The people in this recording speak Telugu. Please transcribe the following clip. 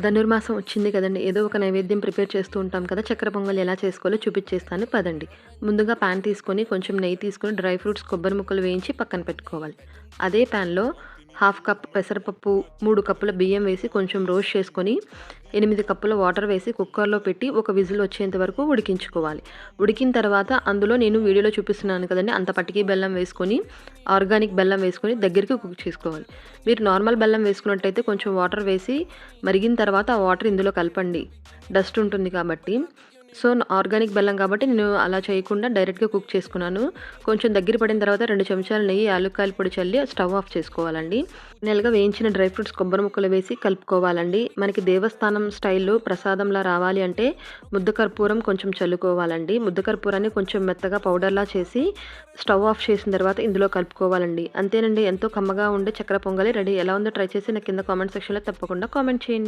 ధనుర్మాసం వచ్చింది కదండి. ఏదో ఒక నైవేద్యం ప్రిపేర్ చేస్తూ ఉంటాం కదా. చక్కెర పొంగల్ ఎలా చేసుకోవాలో చూపించేస్తాను పదండి. ముందుగా ప్యాన్ తీసుకొని కొంచెం నెయ్యి తీసుకొని డ్రై ఫ్రూట్స్ కొబ్బరి ముక్కలు వేయించి పక్కన పెట్టుకోవాలి. అదే ప్యాన్లో హాఫ్ కప్ పెసరపప్పు మూడు కప్పుల బియ్యం వేసి కొంచెం రోస్ట్ చేసుకొని ఎనిమిది కప్పుల వాటర్ వేసి కుక్కర్లో పెట్టి ఒక విజిల్ వచ్చేంత వరకు ఉడికించుకోవాలి. ఉడికిన తర్వాత అందులో నేను వీడియోలో చూపిస్తున్నాను కదండి అంత పటికి బెల్లం వేసుకొని ఆర్గానిక్ బెల్లం వేసుకొని దగ్గరికి కుక్ చేసుకోవాలి. మీరు నార్మల్ బెల్లం వేసుకున్నట్టయితే కొంచెం వాటర్ వేసి మరిగిన తర్వాత ఆ వాటర్ ఇందులో కలపండి. డస్ట్ ఉంటుంది కాబట్టి సో ఆర్గానిక్ బెల్లం కాబట్టి నేను అలా చేయకుండా డైరెక్ట్గా కుక్ చేసుకున్నాను. కొంచెం దగ్గర పడిన తర్వాత రెండు చెంచాలు నెయ్యి యాలుక్కాయల పొడి చల్లి స్టవ్ ఆఫ్ చేసుకోవాలండి. నెలగా వేయించిన డ్రై ఫ్రూట్స్ కొబ్బరి ముక్కలు వేసి కలుపుకోవాలండి. మనకి దేవస్థానం స్టైల్లో ప్రసాదంలా రావాలి అంటే ముద్ద కర్పూరం కొంచెం చల్లుకోవాలండి. ముద్ద కర్పూరాన్ని కొంచెం మెత్తగా పౌడర్లా చేసి స్టవ్ ఆఫ్ చేసిన తర్వాత ఇందులో కలుపుకోవాలండి. అంతేనండి ఎంతో కమ్మగా ఉండే చక్కెర పొంగలి రెడీ. ఎలా ఉందో ట్రై చేసి నాకు కింద కామెంట్ సెక్షన్లో తప్పకుండా కామెంట్ చేయండి.